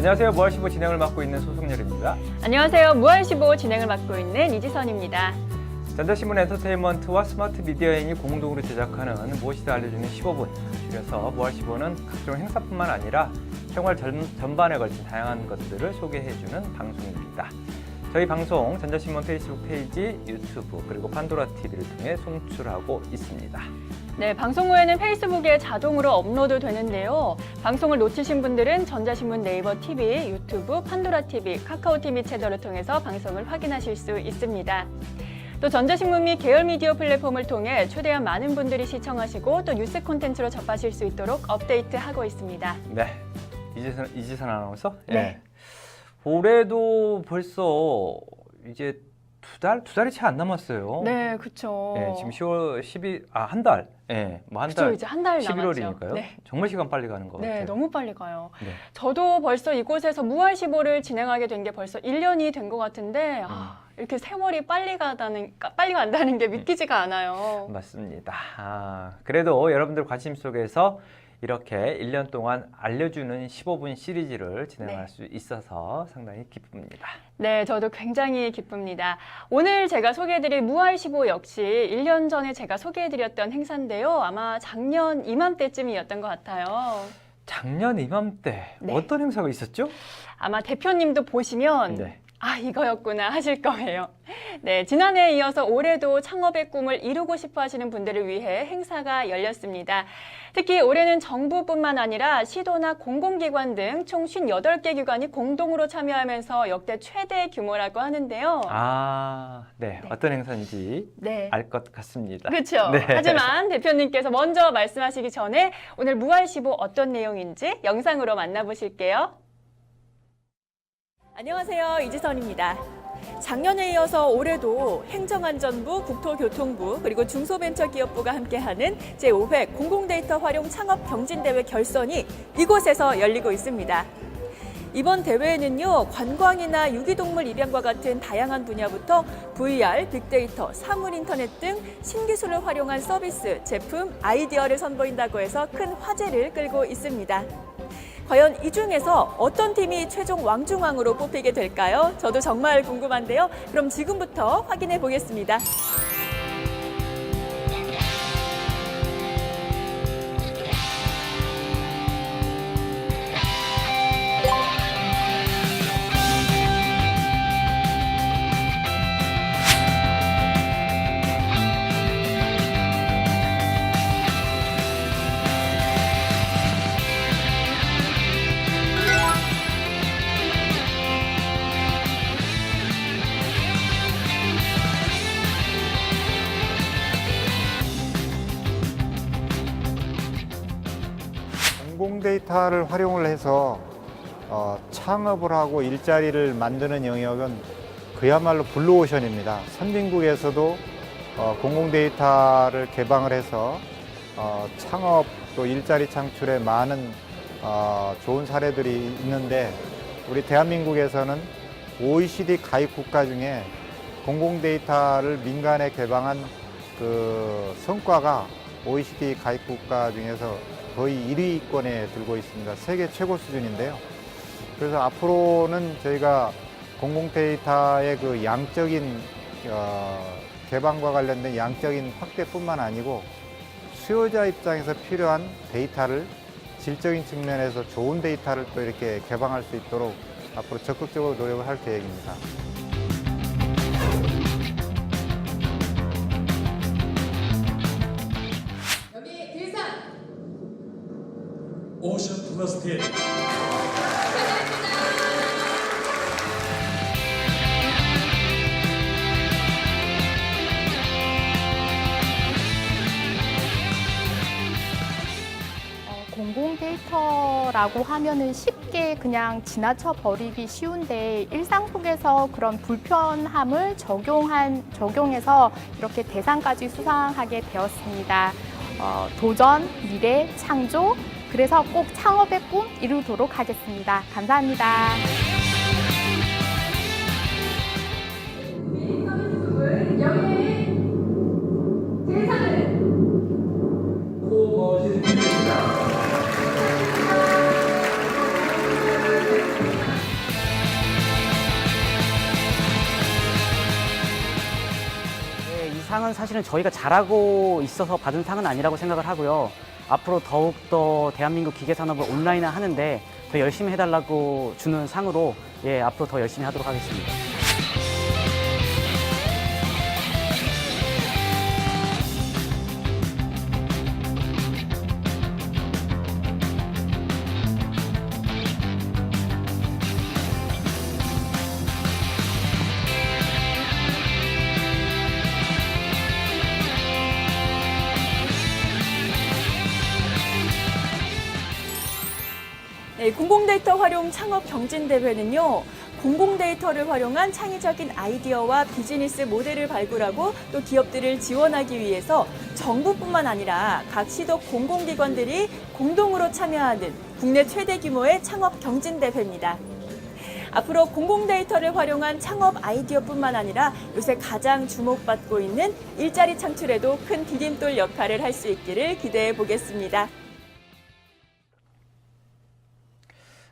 안녕하세요. 무할시보 진행을 맡고 있는 소승열입니다. 안녕하세요. 무할시보 진행을 맡고 있는 이지선입니다. 전자신문 엔터테인먼트와 스마트 미디어인이 공동으로 제작하는 무엇이든 알려주는 15분. 줄여서 무할시보는 각종 행사뿐만 아니라 생활 전, 전반에 걸친 다양한 것들을 소개해주는 방송입니다. 저희 방송 전자신문 페이스북 페이지, 유튜브 그리고 판도라 TV를 통해 송출하고 있습니다. 네, 방송 후에는 페이스북에 자동으로 업로드 되는데요. 방송을 놓치신 분들은 전자신문 네이버 TV, 유튜브, 판도라 TV, 카카오 TV 채널을 통해서 방송을 확인하실 수 있습니다. 또 전자신문 및 계열 미디어 플랫폼을 통해 최대한 많은 분들이 시청하시고 또 뉴스 콘텐츠로 접하실 수 있도록 업데이트하고 있습니다. 네. 이지선, 이지선 아나운서? 네. 예. 올해도 벌써 이제 두 달? 두 달이 채 안 남았어요. 네, 그렇죠. 예, 지금 10월 12, 아, 한 달. 예, 뭐 한 그쵸, 달. 이제 한 달 남았죠. 11월이니까요. 네. 정말 시간 빨리 가는 것 네, 같아요. 너무 빨리 가요. 네. 저도 벌써 이곳에서 무할시보를 진행하게 된 게 벌써 1년이 된 것 같은데 아, 음. 이렇게 세월이 빨리 가다는 빨리 간다는 게 믿기지가 않아요. 맞습니다. 아, 그래도 여러분들 관심 속에서 이렇게 1년 동안 알려주는 15분 시리즈를 진행할 네. 수 있어서 상당히 기쁩니다. 네, 저도 굉장히 기쁩니다. 오늘 제가 소개해드릴 무할시보 역시 1년 전에 제가 소개해드렸던 행사인데요. 아마 작년 이맘때쯤이었던 것 같아요. 작년 이맘때 네. 어떤 행사가 있었죠? 아마 대표님도 보시면 네. 아, 이거였구나 하실 거예요. 네, 지난해에 이어서 올해도 창업의 꿈을 이루고 싶어 하시는 분들을 위해 행사가 열렸습니다. 특히 올해는 정부뿐만 아니라 시도나 공공기관 등 총 58개 기관이 공동으로 참여하면서 역대 최대 규모라고 하는데요. 아, 네. 네. 어떤 행사인지 네. 알 것 같습니다. 그렇죠. 네. 하지만 대표님께서 먼저 말씀하시기 전에 오늘 무할시보 어떤 내용인지 영상으로 만나보실게요. 안녕하세요. 이지선입니다. 작년에 이어서 올해도 행정안전부, 국토교통부, 그리고 중소벤처기업부가 함께하는 제5회 공공데이터 활용 창업 경진대회 결선이 이곳에서 열리고 있습니다. 이번 대회에는요, 관광이나 유기동물 입양과 같은 다양한 분야부터 VR, 빅데이터, 사물 인터넷 등 신기술을 활용한 서비스, 제품, 아이디어를 선보인다고 해서 큰 화제를 끌고 있습니다. 과연 이 중에서 어떤 팀이 최종 왕중왕으로 뽑히게 될까요? 저도 정말 궁금한데요. 그럼 지금부터 확인해 보겠습니다. 공공 데이터를 활용을 해서 어, 창업을 하고 일자리를 만드는 영역은 그야말로 블루오션입니다. 선진국에서도 어, 공공 데이터를 개방을 해서 어, 창업 또 일자리 창출에 많은 어, 좋은 사례들이 있는데 우리 대한민국에서는 OECD 가입 국가 중에 공공 데이터를 민간에 개방한 그 성과가 OECD 가입 국가 중에서 거의 1위권에 들고 있습니다. 세계 최고 수준인데요. 그래서 앞으로는 저희가 공공 데이터의 그 양적인 어, 개방과 관련된 양적인 확대뿐만 아니고 수요자 입장에서 필요한 데이터를 질적인 측면에서 좋은 데이터를 또 이렇게 개방할 수 있도록 앞으로 적극적으로 노력을 할 계획입니다. 오션 플러스 10 어, 공공 데이터라고 하면은 쉽게 그냥 지나쳐 버리기 쉬운데 일상 속에서 그런 불편함을 적용한 적용해서 이렇게 대상까지 수상하게 되었습니다. 어, 도전, 미래, 창조. 그래서 꼭 창업의 꿈 이루도록 하겠습니다. 감사합니다. 네, 상은 사실은 저희가 잘하고 있어서 받은 상은 아니라고 생각을 하고요. 앞으로 더욱더 대한민국 기계 산업을 온라인화 하는데 더 열심히 해달라고 주는 상으로 예, 앞으로 더 열심히 하도록 하겠습니다. 공공데이터 활용 창업 경진대회는요, 공공데이터를 활용한 창의적인 아이디어와 비즈니스 모델을 발굴하고 또 기업들을 지원하기 위해서 정부뿐만 아니라 각 시도 공공기관들이 공동으로 참여하는 국내 최대 규모의 창업 경진대회입니다. 앞으로 공공데이터를 활용한 창업 아이디어뿐만 아니라 요새 가장 주목받고 있는 일자리 창출에도 큰 디딤돌 역할을 할 수 있기를 기대해 보겠습니다.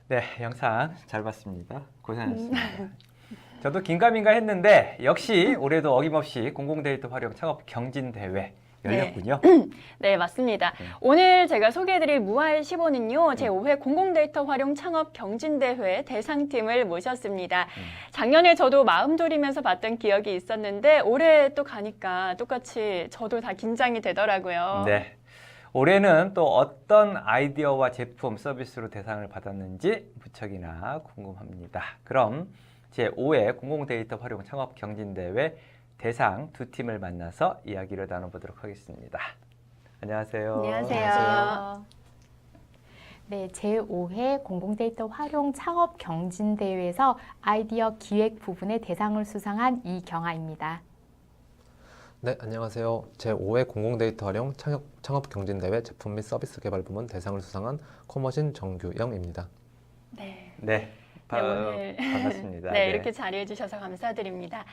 네, 영상 잘 봤습니다. 고생하셨습니다. 저도 긴가민가 했는데 역시 올해도 어김없이 공공데이터 활용 창업 경진대회 열렸군요. 네, 맞습니다. 네. 오늘 제가 소개해드릴 무알 15는요, 제 5회 공공데이터 활용 창업 경진대회 대상팀을 모셨습니다. 음. 작년에 저도 마음 졸이면서 봤던 기억이 있었는데, 올해 또 가니까 똑같이 저도 다 긴장이 되더라고요. 네. 올해는 또 어떤 아이디어와 제품, 서비스로 대상을 받았는지 무척이나 궁금합니다. 그럼 제5회 공공데이터 활용 창업 경진대회 대상 두 팀을 만나서 이야기를 나눠보도록 하겠습니다. 안녕하세요. 안녕하세요. 네, 제5회 공공데이터 활용 창업 경진대회에서 아이디어 기획 부분의 대상을 수상한 이경아입니다. 네, 안녕하세요. 제5회 공공데이터 활용 창업, 창업 경진대회 제품 및 서비스 개발 부문 대상을 수상한 코머신 정규영입니다. 네. 네. 바- 오늘- 반갑습니다. 네, 이렇게 자리해 주셔서 감사드립니다.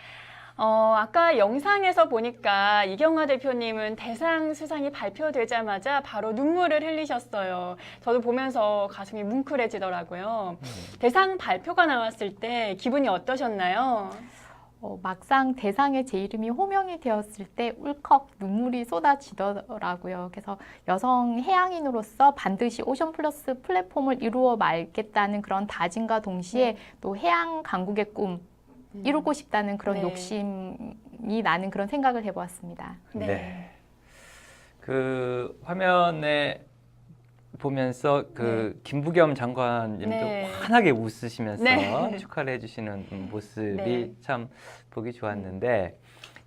어, 아까 영상에서 보니까 이경화 대표님은 대상 수상이 발표되자마자 바로 눈물을 흘리셨어요. 저도 보면서 가슴이 뭉클해지더라고요. 대상 발표가 나왔을 때 기분이 어떠셨나요? 어, 막상 대상에 제 이름이 호명이 되었을 때 울컥 눈물이 쏟아지더라고요. 그래서 여성 해양인으로서 반드시 오션 플러스 플랫폼을 이루어 말겠다는 그런 다짐과 동시에 네. 또 해양 강국의 꿈 이루고 싶다는 그런 네. 욕심이 나는 그런 생각을 해보았습니다. 네. 그 화면에 보면서 그 김부겸 장관님도 네. 환하게 웃으시면서 네. 축하를 해주시는 모습이 네. 참 보기 좋았는데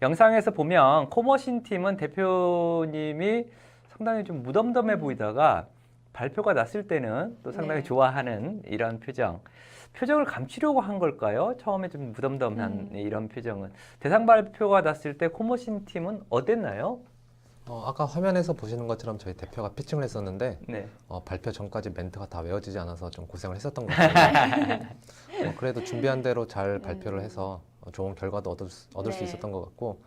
영상에서 보면 코머신 팀은 대표님이 상당히 좀 무덤덤해 보이다가 발표가 났을 때는 또 상당히 네. 좋아하는 이런 표정. 표정을 감추려고 한 걸까요? 처음에 좀 무덤덤한 음. 이런 표정은 대상 발표가 났을 때 코머신 팀은 어땠나요? 어, 아까 화면에서 보시는 것처럼 저희 대표가 피칭을 했었는데 네. 어, 발표 전까지 멘트가 다 외워지지 않아서 좀 고생을 했었던 것 같아요. 어, 그래도 준비한 대로 잘 발표를 해서 어, 좋은 결과도 얻을, 수- 얻을 수 네. 있었던 것 같고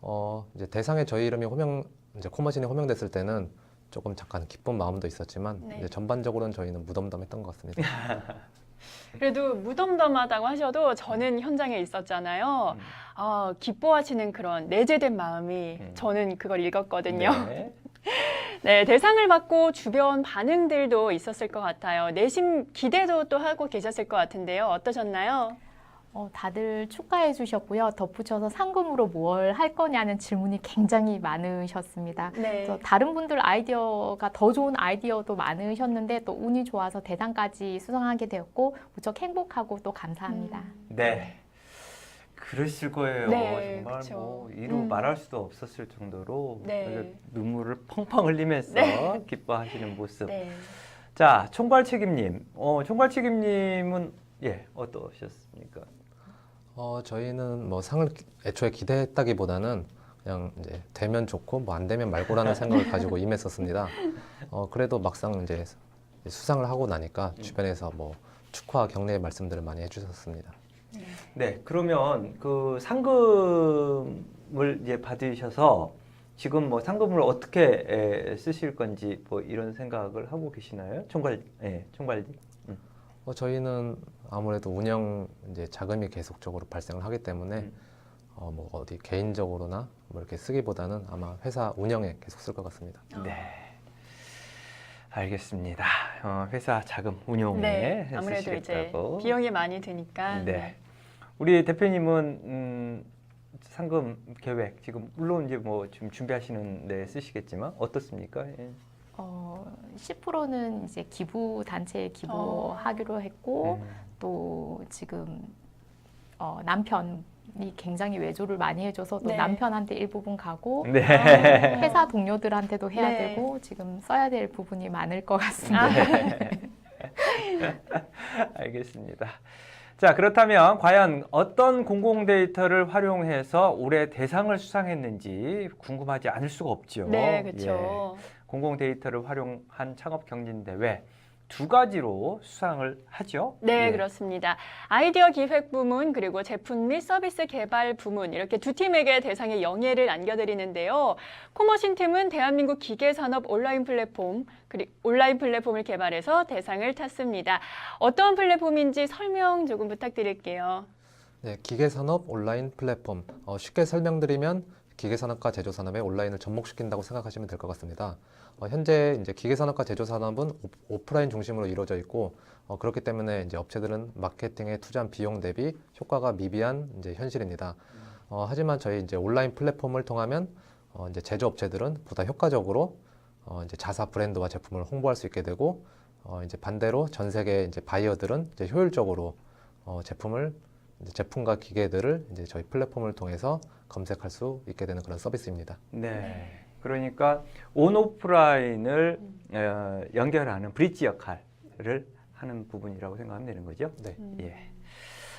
어, 이제 대상에 저희 이름이 호명 이제 코머신이 호명됐을 때는 조금 잠깐 기쁜 마음도 있었지만 네. 이제 전반적으로는 저희는 무덤덤했던 것 같습니다. 그래도 무덤덤하다고 하셔도 저는 현장에 있었잖아요. 음. 아, 기뻐하시는 그런 내재된 마음이 음. 저는 그걸 읽었거든요. 네. 네, 대상을 받고 주변 반응들도 있었을 것 같아요. 내심 기대도 또 하고 계셨을 것 같은데요. 어떠셨나요? 어, 다들 축하해 주셨고요. 덧붙여서 상금으로 뭘 할 거냐는 질문이 굉장히 많으셨습니다. 네. 그래서 다른 분들 아이디어가 더 좋은 아이디어도 많으셨는데 또 운이 좋아서 대상까지 수상하게 되었고 무척 행복하고 또 감사합니다. 네. 그러실 거예요. 네, 정말 그쵸. 뭐 이루 음. 말할 수도 없었을 정도로 네. 눈물을 펑펑 흘리면서 네. 기뻐하시는 모습. 네. 자, 총괄 책임님. 어, 총괄 책임님은 예, 어떠셨습니까? 어, 저희는 뭐 상을 기- 애초에 기대했다기보다는 그냥 이제 되면 좋고 뭐 안 되면 말고라는 생각을 가지고 임했었습니다. 어, 그래도 막상 이제 수상을 하고 나니까 주변에서 뭐 축하 격려의 말씀들을 많이 해주셨습니다. 네, 그러면 그 상금을 이제 받으셔서 지금 뭐 상금을 어떻게 에, 쓰실 건지 뭐 이런 생각을 하고 계시나요? 총괄, 예, 총괄님. 어, 저희는 아무래도 운영 이제 자금이 계속적으로 발생을 하기 때문에 음. 어, 뭐 어디 개인적으로나 뭐 이렇게 쓰기보다는 아마 회사 운영에 계속 쓸 것 같습니다. 네. 알겠습니다. 어, 회사 자금 운용에 네, 아무래도 이제 쓰시겠다고. 비용이 많이 드니까. 네. 우리 대표님은 음, 상금 계획 지금 물론 이제 뭐 지금 준비하시는 데 쓰시겠지만 어떻습니까? 예. 어, 10%는 이제 기부 단체에 어. 기부하기로 했고 음. 또 지금 어, 남편이 굉장히 외조를 많이 해줘서 또 네. 남편한테 일부분 가고 네. 어, 회사 동료들한테도 해야 네. 되고 지금 써야 될 부분이 많을 것 같습니다. 네. 알겠습니다. 자, 그렇다면 과연 어떤 공공 데이터를 활용해서 올해 대상을 수상했는지 궁금하지 않을 수가 없죠. 네, 예. 그렇죠. 공공 데이터를 활용한 창업 경진 대회 두 가지로 수상을 하죠. 네, 예. 그렇습니다. 아이디어 기획 부문 그리고 제품 및 서비스 개발 부문 이렇게 두 팀에게 대상의 영예를 안겨드리는데요. 코머신 팀은 대한민국 기계산업 온라인 플랫폼 그리고 온라인 플랫폼을 개발해서 대상을 탔습니다. 어떤 플랫폼인지 설명 조금 부탁드릴게요. 네, 기계산업 온라인 플랫폼. 어, 쉽게 설명드리면 기계산업과 제조산업의 온라인을 접목시킨다고 생각하시면 될 것 같습니다. 어, 현재 이제 기계산업과 제조산업은 오- 오프라인 중심으로 이루어져 있고 어, 그렇기 때문에 이제 업체들은 마케팅에 투자한 비용 대비 효과가 미비한 이제 현실입니다. 어, 하지만 저희 이제 온라인 플랫폼을 통하면 어, 이제 제조업체들은 보다 효과적으로 어, 이제 자사 브랜드와 제품을 홍보할 수 있게 되고 어, 이제 반대로 전 세계 이제 바이어들은 이제 효율적으로 어, 제품을 이 제 제품과 기계들을 이제 저희 플랫폼을 통해서 검색할 수 있게 되는 그런 서비스입니다. 네. 그러니까 온 오프라인을 어, 연결하는 브릿지 역할을 하는 부분이라고 생각하면 되는 거죠. 네. 예.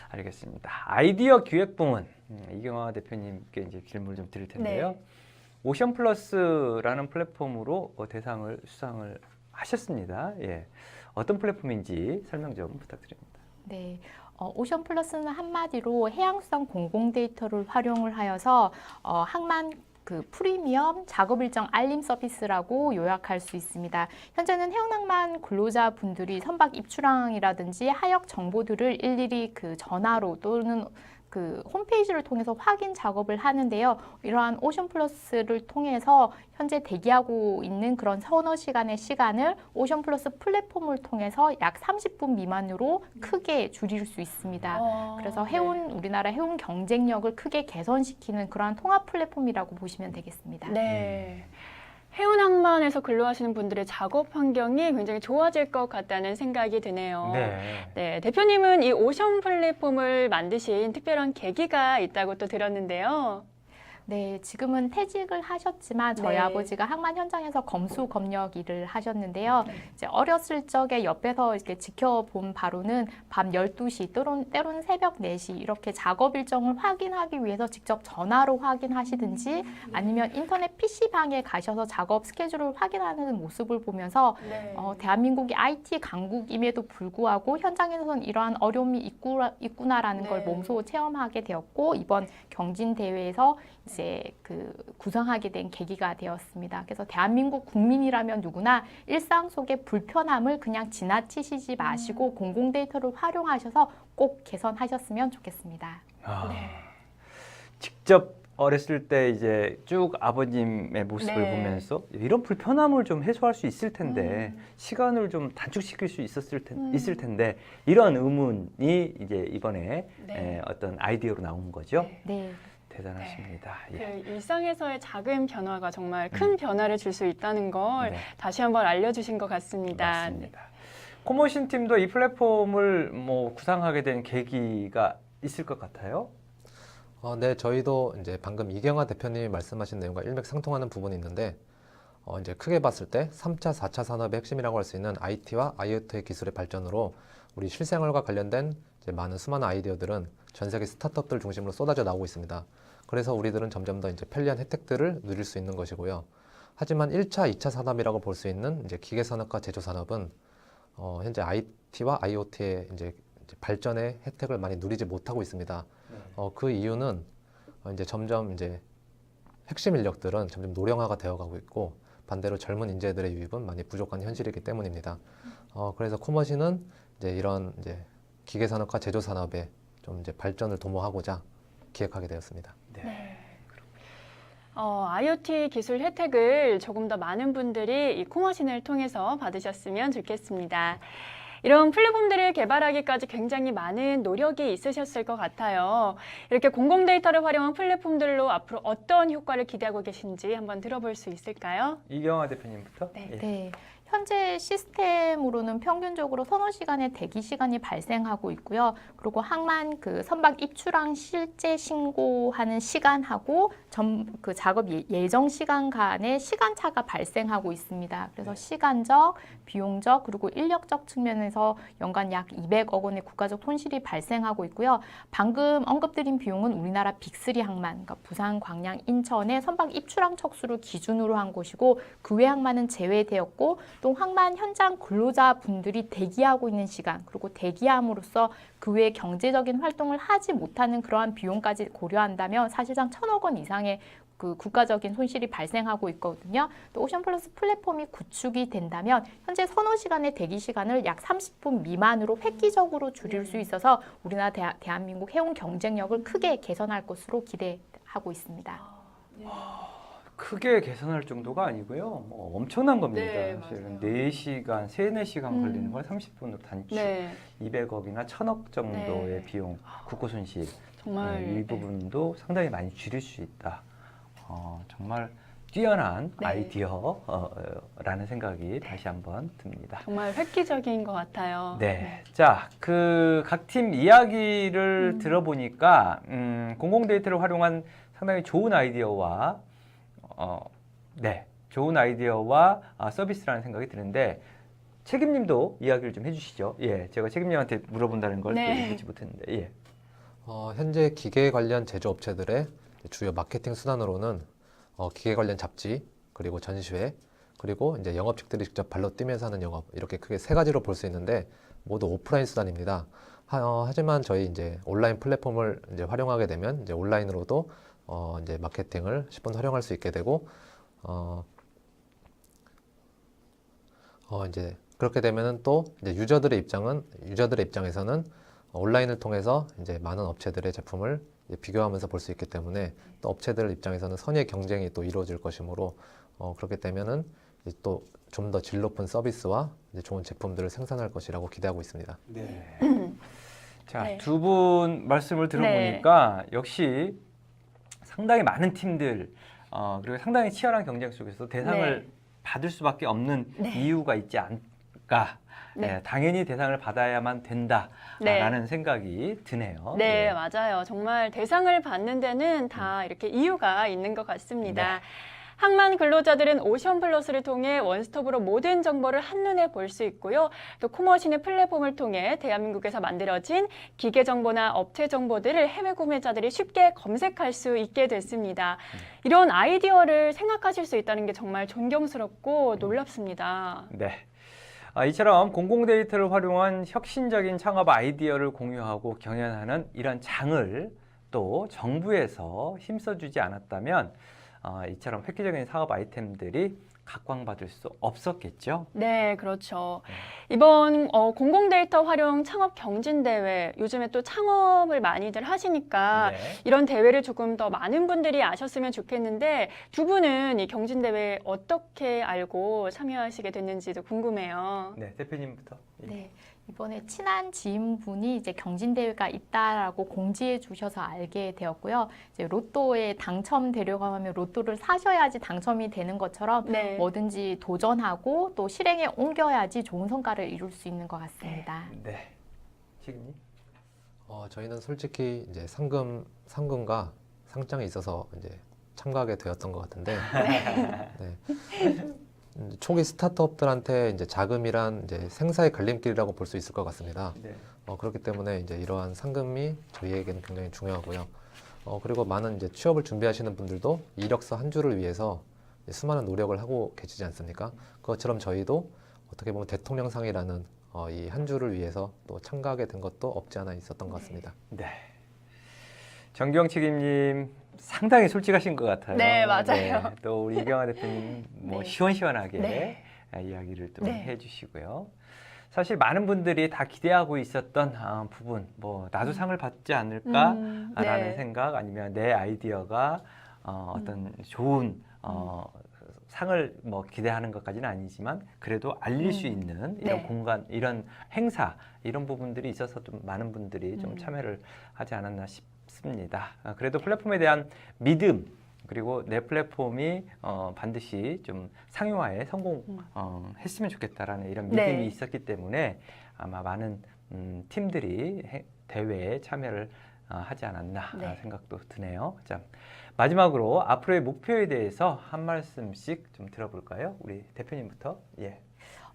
알겠습니다. 아이디어 기획 부문 음, 이경화 대표님께 이제 질문을 좀 드릴 텐데요. 네. 오션 플러스라는 플랫폼으로 어, 대상을 수상을 하셨습니다. 예. 어떤 플랫폼인지 설명 좀 부탁드립니다. 네. 어, 오션 플러스는 한마디로 해양수산 공공 데이터를 활용을 하여서 어, 항만 그 프리미엄 작업 일정 알림 서비스라고 요약할 수 있습니다. 현재는 해운항만 근로자 분들이 선박 입출항이라든지 하역 정보들을 일일이 그 전화로 또는 그 홈페이지를 통해서 확인 작업을 하는데요. 이러한 오션 플러스를 통해서 현재 대기하고 있는 그런 서너 시간의 시간을 오션 플러스 플랫폼을 통해서 약 30분 미만으로 크게 줄일 수 있습니다. 어, 그래서 네. 해운 우리나라 해운 경쟁력을 크게 개선시키는 그러한 통합 플랫폼이라고 보시면 되겠습니다. 네. 해운 항만에서 근로하시는 분들의 작업 환경이 굉장히 좋아질 것 같다는 생각이 드네요. 네. 네, 대표님은 이 오션 플랫폼을 만드신 특별한 계기가 있다고 또 들었는데요. 네, 지금은 퇴직을 하셨지만 저희 네. 아버지가 항만 현장에서 검수 검역 일을 하셨는데요. 이제 어렸을 적에 옆에서 이렇게 지켜본 바로는 밤 12시 때론, 때론 새벽 4시 이렇게 작업 일정을 확인하기 위해서 직접 전화로 확인하시든지 아니면 인터넷 PC방에 가셔서 작업 스케줄을 확인하는 모습을 보면서 네. 어, 대한민국이 IT 강국임에도 불구하고 현장에서는 이러한 어려움이 있구나, 있구나라는 걸 네. 몸소 체험하게 되었고 이번 경진 대회에서 이제 그 구성하게 된 계기가 되었습니다. 그래서 대한민국 국민이라면 누구나 일상 속의 불편함을 그냥 지나치시지 마시고 음. 공공 데이터를 활용하셔서 꼭 개선하셨으면 좋겠습니다. 아, 네. 직접 어렸을 때 이제 쭉 아버님의 모습을 네. 보면서 이런 불편함을 좀 해소할 수 있을 텐데 음. 시간을 좀 단축시킬 수 있었을 텐, 음. 있을 텐데 이런 의문이 이제 이번에 네. 에, 어떤 아이디어로 나온 거죠. 네. 대단하십니다. 예. 그 일상에서의 작은 변화가 정말 큰 변화를 줄 수 있다는 걸 음. 네. 다시 한번 알려주신 것 같습니다. 맞습니다. 코모신 팀도 이 플랫폼을 뭐 구상하게 된 계기가 있을 것 같아요. 어, 네, 저희도 이제 방금 이경화 대표님이 말씀하신 내용과 일맥상통하는 부분이 있는데, 어, 이제 크게 봤을 때 3차, 4차 산업의 핵심이라고 할 수 있는 IT와 IoT의 기술의 발전으로 우리 실생활과 관련된 이제 많은 수많은 아이디어들은 전 세계 스타트업들 중심으로 쏟아져 나오고 있습니다. 그래서 우리들은 점점 더 이제 편리한 혜택들을 누릴 수 있는 것이고요. 하지만 1차, 2차 산업이라고 볼 수 있는 이제 기계 산업과 제조 산업은 어, 현재 IT와 IoT의 이제 발전의 혜택을 많이 누리지 못하고 있습니다. 어, 그 이유는 어, 이제 점점 이제 핵심 인력들은 점점 노령화가 되어가고 있고 반대로 젊은 인재들의 유입은 많이 부족한 현실이기 때문입니다. 어, 그래서 코머신은 이제 이런 이제 기계 산업과 제조 산업의 좀 이제 발전을 도모하고자 기획하게 되었습니다. 어, IoT 기술 혜택을 조금 더 많은 분들이 이 코머신을 통해서 받으셨으면 좋겠습니다. 이런 플랫폼들을 개발하기까지 굉장히 많은 노력이 있으셨을 것 같아요. 이렇게 공공 데이터를 활용한 플랫폼들로 앞으로 어떤 효과를 기대하고 계신지 한번 들어볼 수 있을까요? 이경화 대표님부터. 네. 예. 네. 현재 시스템으로는 평균적으로 서너 시간의 대기 시간이 발생하고 있고요. 그리고 항만 그 선박 입출항 실제 신고하는 시간하고 전그 작업 예- 예정 시간 간의 시간차가 발생하고 있습니다. 그래서 시간적, 비용적 그리고 인력적 측면에서 연간 약 200억 원의 국가적 손실이 발생하고 있고요. 방금 언급드린 비용은 우리나라 빅3 항만, 그러니까 부산, 광양, 인천의 선박 입출항 척수를 기준으로 한 곳이고 그 외 항만은 제외되었고 또 항만 현장 근로자 분들이 대기하고 있는 시간 그리고 대기함으로써 그 외 경제적인 활동을 하지 못하는 그러한 비용까지 고려한다면 사실상 천억 원 이상의 그 국가적인 손실이 발생하고 있거든요. 또 오션 플러스 플랫폼이 구축이 된다면 현재 서너 시간의 대기 시간을 약 30분 미만으로 획기적으로 줄일 수 있어서 우리나라 대하, 대한민국 해운 경쟁력을 크게 개선할 것으로 기대하고 있습니다. 크게 개선할 정도가 아니고요. 뭐 엄청난 겁니다. 네, 사실은 맞아요. 4시간, 3, 4시간 음. 걸리는 걸 30분으로 단축. 네, 200억이나 1000억 정도의 네. 비용, 국고 손실. 정말 네, 이 부분도 상당히 많이 줄일 수 있다. 어, 정말 뛰어난 네. 아이디어라는 생각이 다시 한번 듭니다. 정말 획기적인 것 같아요. 네. 자, 그 각 팀 이야기를 음. 들어보니까 음, 공공 데이터를 활용한 상당히 좋은 아이디어와 어, 네, 좋은 아이디어와 아, 서비스라는 생각이 드는데 책임님도 이야기를 좀 해주시죠. 예, 제가 책임님한테 물어본다는 걸 네. 또 얘기하지 못했는데, 예. 어, 현재 기계 관련 제조업체들의 주요 마케팅 수단으로는 어, 기계 관련 잡지 그리고 전시회 그리고 이제 영업직들이 직접 발로 뛰면서 하는 영업 이렇게 크게 세 가지로 볼 수 있는데 모두 오프라인 수단입니다. 하, 어, 하지만 저희 이제 온라인 플랫폼을 이제 활용하게 되면 이제 온라인으로도 어, 이제 마케팅을 10분 활용할 수 있게 되고 어, 어, 이제 그렇게 되면은 또 이제 유저들의 입장은 유저들의 입장에서는 온라인을 통해서 이제 많은 업체들의 제품을 비교하면서 볼 수 있기 때문에 또 업체들 입장에서는 선의 경쟁이 또 이루어질 것이므로 어, 그렇게 되면은 또 좀 더 질 높은 서비스와 이제 좋은 제품들을 생산할 것이라고 기대하고 있습니다. 네. 자, 네. 두분 말씀을 들어보니까 역시 상당히 많은 팀들 어, 그리고 상당히 치열한 경쟁 속에서 대상을 네. 받을 수밖에 없는 네. 이유가 있지 않을까. 네. 네, 당연히 대상을 받아야만 된다라는 네. 생각이 드네요. 네, 예. 맞아요. 정말 대상을 받는 데는 다 이렇게 이유가 있는 것 같습니다. 항만 근로자들은 오션 플러스를 통해 원스톱으로 모든 정보를 한눈에 볼 수 있고요. 또 코머신의 플랫폼을 통해 대한민국에서 만들어진 기계 정보나 업체 정보들을 해외 구매자들이 쉽게 검색할 수 있게 됐습니다. 이런 아이디어를 생각하실 수 있다는 게 정말 존경스럽고 놀랍습니다. 네. 아, 이처럼 공공 데이터를 활용한 혁신적인 창업 아이디어를 공유하고 경연하는 이런 장을 또 정부에서 힘써주지 않았다면 어, 이처럼 획기적인 사업 아이템들이 각광받을 수 없었겠죠. 네, 그렇죠. 이번 어, 공공 데이터 활용 창업 경진 대회 요즘에 또 창업을 많이들 하시니까 네. 이런 대회를 조금 더 많은 분들이 아셨으면 좋겠는데 두 분은 이 경진 대회 어떻게 알고 참여하시게 됐는지도 궁금해요. 네, 대표님부터. 네. 이번에 친한 지인분이 이제 경진대회가 있다라고 공지해 주셔서 알게 되었고요. 이제 로또에 당첨되려고 하면 로또를 사셔야지 당첨이 되는 것처럼 네. 뭐든지 도전하고 또 실행에 옮겨야지 좋은 성과를 이룰 수 있는 것 같습니다. 네. 지금님. 어, 저희는 솔직히 이제 상금 상금과 상장에 있어서 이제 참가하게 되었던 것 같은데 네. 음, 초기 스타트업들한테 이제 자금이란 이제 생사의 갈림길이라고 볼 수 있을 것 같습니다. 네. 어, 그렇기 때문에 이제 이러한 상금이 저희에게는 굉장히 중요하고요. 어, 그리고 많은 이제 취업을 준비하시는 분들도 이력서 한 줄을 위해서 수많은 노력을 하고 계시지 않습니까? 그것처럼 저희도 어떻게 보면 대통령상이라는 어, 이 한 줄을 위해서 또 참가하게 된 것도 없지 않아 있었던 것 같습니다. 네. 정경 책임님 상당히 솔직하신 것 같아요. 네, 맞아요. 네, 또 우리 이경아 대표님 뭐 네. 시원시원하게 네. 아, 이야기를 또 네. 해주시고요. 사실 많은 분들이 다 기대하고 있었던 아, 부분, 뭐 나도 상을 받지 않을까라는 음, 네. 생각, 아니면 내 아이디어가 어, 어떤 좋은 어, 상을 뭐 기대하는 것까지는 아니지만 그래도 알릴 수 음. 있는 이런 네. 공간, 이런 행사 이런 부분들이 있어서 좀 많은 분들이 좀 음. 참여를 하지 않았나 싶 습니다. 아, 그래도 플랫폼에 대한 믿음 그리고 내 플랫폼이 어, 반드시 좀 상용화에 음. 성공했으면 좋겠다라는 이런 네. 믿음이 있었기 때문에 아마 많은 음, 팀들이 해- 대회에 참여를 어, 하지 않았나 네. 생각도 드네요. 자, 마지막으로 앞으로의 목표에 대해서 한 말씀씩 좀 들어볼까요? 우리 대표님부터. 예.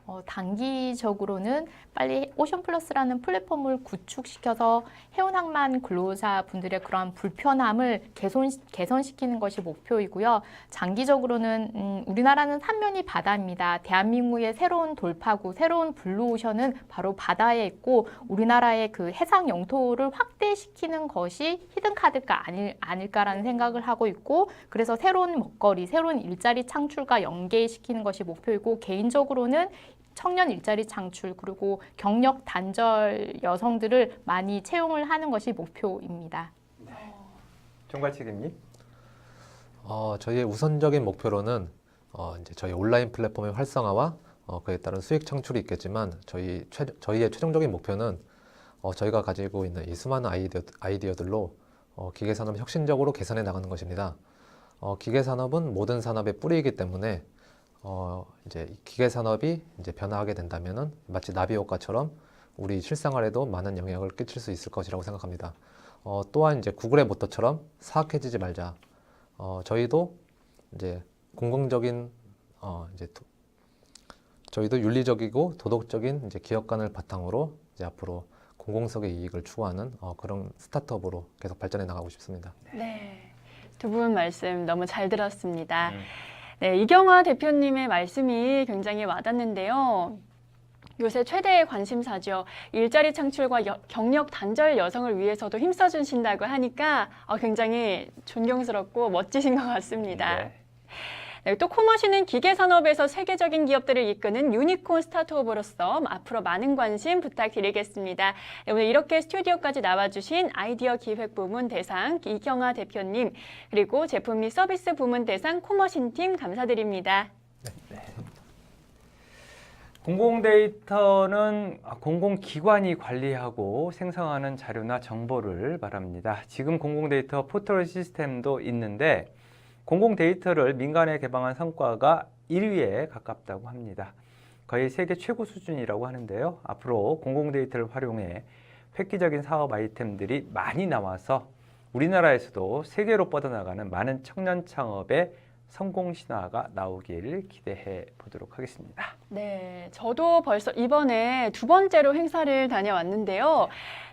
어, 단기적으로는 빨리 오션 플러스라는 플랫폼을 구축시켜서 해운 항만 근로자 분들의 그러한 불편함을 개선, 개선시키는 것이 목표이고요. 장기적으로는 음, 우리나라는 삼면이 바다입니다. 대한민국의 새로운 돌파구, 새로운 블루오션은 바로 바다에 있고 우리나라의 그 해상 영토를 확대시키는 것이 히든 카드가 아닐, 아닐까라는 생각을 하고 있고 그래서 새로운 먹거리, 새로운 일자리 창출과 연계시키는 것이 목표이고 개인적으로는 청년 일자리 창출 그리고 경력 단절 여성들을 많이 채용을 하는 것이 목표입니다. 총괄 책임님. 어, 저희의 우선적인 목표로는 어, 이제 저희 온라인 플랫폼의 활성화와 어, 그에 따른 수익 창출이 있겠지만 저희 최, 저희의 최종적인 목표는 어, 저희가 가지고 있는 이 수많은 아이디어, 아이디어들로 어, 기계 산업을 혁신적으로 개선해 나가는 것입니다. 어, 기계 산업은 모든 산업의 뿌리이기 때문에 어, 이제 이 기계 산업이 이제 변화하게 된다면은 마치 나비 효과처럼 우리 실생활에도 많은 영향을 끼칠 수 있을 것이라고 생각합니다. 어, 또한 이제 구글의 모토처럼 사악해지지 말자. 어, 저희도 이제 공공적인 어, 이제 도- 저희도 윤리적이고 도덕적인 이제 기업관을 바탕으로 이제 앞으로 공공성의 이익을 추구하는 어, 그런 스타트업으로 계속 발전해 나가고 싶습니다. 네. 두 분 말씀 너무 잘 들었습니다. 음. 네, 이경화 대표님의 말씀이 굉장히 와닿는데요. 요새 최대의 관심사죠. 일자리 창출과 여- 경력 단절 여성을 위해서도 힘써주신다고 하니까 어, 굉장히 존경스럽고 멋지신 것 같습니다. 네. 네, 또 코머시는 기계 산업에서 세계적인 기업들을 이끄는 유니콘 스타트업으로서 앞으로 많은 관심 부탁드리겠습니다. 네, 오늘 이렇게 스튜디오까지 나와주신 아이디어 기획 부문 대상 이경아 대표님 그리고 제품 및 서비스 부문 대상 코머신 팀 감사드립니다. 공공 데이터는 공공기관이 관리하고 생성하는 자료나 정보를 말합니다. 지금 공공 데이터 포털 시스템도 있는데 공공 데이터를 민간에 개방한 성과가 1위에 가깝다고 합니다. 거의 세계 최고 수준이라고 하는데요. 앞으로 공공 데이터를 활용해 획기적인 사업 아이템들이 많이 나와서 우리나라에서도 세계로 뻗어나가는 많은 청년 창업의 성공 신화가 나오길 기대해 보도록 하겠습니다. 네, 저도 벌써 이번에 두 번째로 행사를 다녀왔는데요.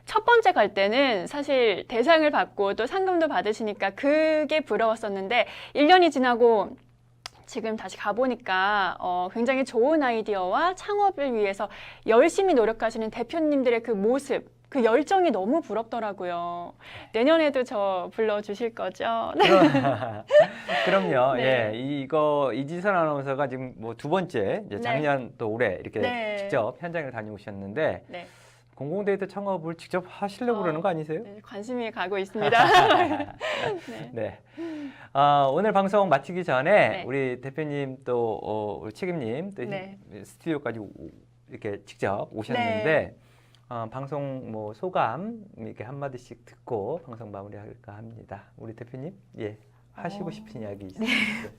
첫 번째 갈 때는 사실 대상을 받고 또 상금도 받으시니까 그게 부러웠었는데 1년이 지나고 지금 다시 가보니까 어, 굉장히 좋은 아이디어와 창업을 위해서 열심히 노력하시는 대표님들의 그 모습, 그 열정이 너무 부럽더라고요. 내년에도 저 불러주실 거죠? 네. 그럼요. 네. 예, 이거 이지선 아나운서가 지금 뭐 두 번째 이제 네. 작년 또 올해 이렇게 네. 직접 현장을 다녀오셨는데 네. 공공데이터 창업을 직접 하시려고 어, 그러는 거 아니세요? 네, 관심이 가고 있습니다. 네. 네. 아, 오늘 방송 마치기 전에 네. 우리 대표님 또 어, 우리 책임님 또 네. 스튜디오까지 오- 이렇게 직접 오셨는데 어, 방송 뭐 소감 이렇게 한 마디씩 듣고 방송 마무리할까 합니다. 우리 대표님, 예, 하시고 어, 싶은 이야기 있으세요?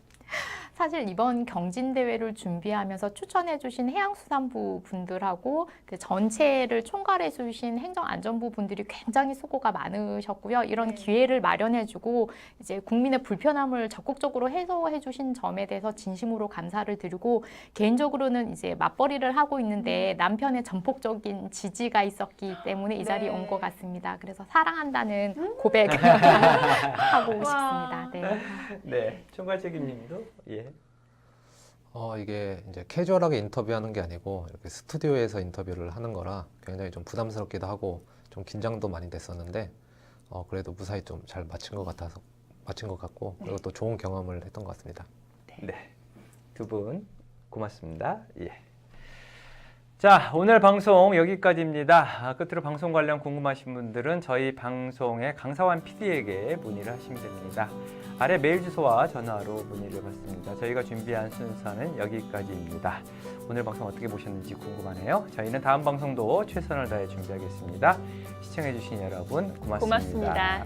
사실 이번 경진 대회를 준비하면서 추천해 주신 해양수산부 분들하고 그 전체를 총괄해 주신 행정안전부 분들이 굉장히 수고가 많으셨고요. 이런 네. 기회를 마련해 주고 이제 국민의 불편함을 적극적으로 해소해 주신 점에 대해서 진심으로 감사를 드리고 개인적으로는 이제 맞벌이를 하고 있는데 남편의 전폭적인 지지가 있었기 때문에 이 자리에 네. 온것 같습니다. 그래서 사랑한다는 고백을 하고 싶습니다. 네. 네, 총괄 책임님도 예. 어, 이게 이제 캐주얼하게 인터뷰하는 게 아니고 이렇게 스튜디오에서 인터뷰를 하는 거라 굉장히 좀 부담스럽기도 하고 좀 긴장도 많이 됐었는데 어, 그래도 무사히 좀 잘 마친 것 같아서 마친 것 같고 그리고 또 좋은 경험을 했던 것 같습니다. 네, 두 분 고맙습니다. 예. 자, 오늘 방송 여기까지입니다. 아, 끝으로 방송 관련 궁금하신 분들은 저희 방송의 강사환 PD에게 문의를 하시면 됩니다. 아래 메일 주소와 전화로 문의를 받습니다. 저희가 준비한 순서는 여기까지입니다. 오늘 방송 어떻게 보셨는지 궁금하네요. 저희는 다음 방송도 최선을 다해 준비하겠습니다. 시청해주신 여러분 고맙습니다. 고맙습니다.